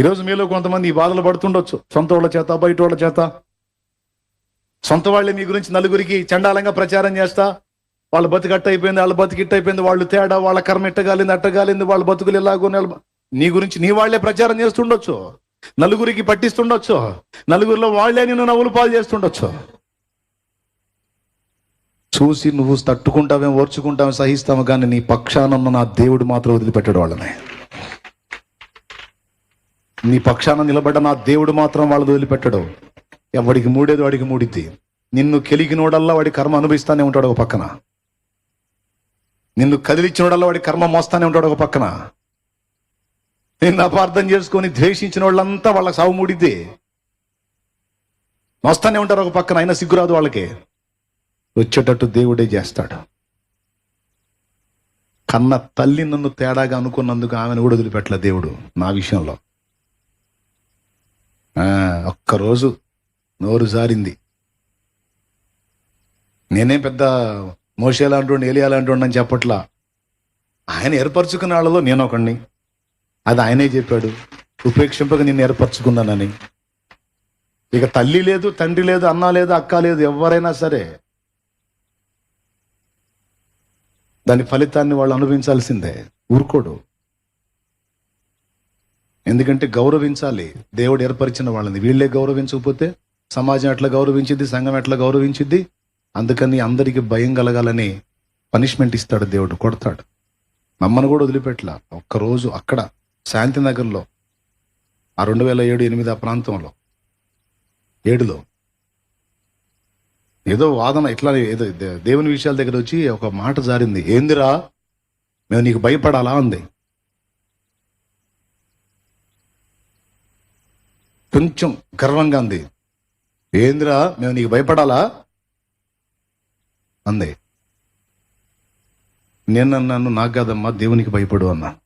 ఈరోజు మీలో కొంతమంది ఈ బాధలు పడుతుండొచ్చు. సొంత వాళ్ళ చేత బయట వాళ్ళ చేత. సొంత వాళ్ళే మీ గురించి నలుగురికి చండాలంగా ప్రచారం చేస్తా. వాళ్ళ బతుకు అట్ట అయిపోయింది వాళ్ళ బతుకు ఇట్ట అయిపోయింది వాళ్ళు తేడా వాళ్ళ కర్మ ఎట్టగాలింది అట్టగాలింది వాళ్ళ బతుకులు ఎలాగో నీ గురించి నీ వాళ్ళే ప్రచారం చేస్తుండొచ్చు. నలుగురికి పట్టిస్తుండొచ్చు. నలుగురిలో వాళ్ళే నిన్ను నవ్వులు పాలు చేస్తుండొచ్చు. చూసి నువ్వు తట్టుకుంటావేం ఓర్చుకుంటావేం సహిస్తావు కానీ నీ పక్షానున్న నా దేవుడు మాత్రం వదిలిపెట్టాడు వాళ్ళని నీ పక్షాన నిలబడ్డ నా దేవుడు మాత్రం వాళ్ళని వదిలిపెట్టడు. ఎవడికి మూడేది వాడికి మూడిద్ది. నిన్ను కెలిగినోడల్లా వాడి కర్మ అనుభవిస్తానే ఉంటాడు ఒక పక్కన. నిన్ను కదిలిచ్చినోడల్లా వాడి కర్మ మోస్తానే ఉంటాడు ఒక పక్కన. నిన్ను అపార్థం చేసుకొని ద్వేషించిన వాళ్ళంతా వాళ్ళకి సాగు మూడిద్ది. మోస్తానే ఉంటారు ఒక పక్కన అయినా సిగ్గురాదు వాళ్ళకి. వచ్చేటట్టు దేవుడే చేస్తాడు. కన్న తల్లి నన్ను తేడాగా అనుకున్నందుకు ఆమెను కూడా వదిలిపెట్టలే దేవుడు నా విషయంలో. ఒక్కరోజు నోరు జారింది. నేనేం పెద్ద మోసేలాంటి ఏలియాలాంటి అని చెప్పట్లా. ఆయన ఏర్పరచుకున్న వాళ్ళలో నేను ఒకడిని అది ఆయనే చెప్పాడు ఉపేక్షింపక నేను ఏర్పరచుకున్నానని. ఇక తల్లి లేదు తండ్రి లేదు అన్న లేదు అక్క లేదు ఎవరైనా సరే. దాని ఫలితాన్ని వాళ్ళు అనుభవించాల్సిందే. ఊరుకోడు. ఎందుకంటే గౌరవించాలి. దేవుడు ఏర్పరిచిన వాళ్ళని. వీళ్ళే గౌరవించకపోతే సమాజం ఎట్లా గౌరవించింది సంఘం ఎట్లా గౌరవించింది అందుకని అందరికీ భయం కలగాలని పనిష్మెంట్ ఇస్తాడు దేవుడు. కొడతాడు. నమ్మను కూడా వదిలిపెట్టలా. ఒక్కరోజు అక్కడ శాంతినగర్లో ఆ రెండు వేల ఏడు ఎనిమిది ఆ ప్రాంతంలో ఏడులో ఏదో వాదన ఇట్లా ఏదో దేవుని విషయాల దగ్గర వచ్చి ఒక మాట జారింది. ఏందిరా? మేము నీకు భయపడాలా? అంది. కొంచెం గర్వంగా అంది ఏందిరా మేము నీకు భయపడాలా? అంది. నేను నన్ను నాకు కాదమ్మా దేవునికి భయపడు అన్నా.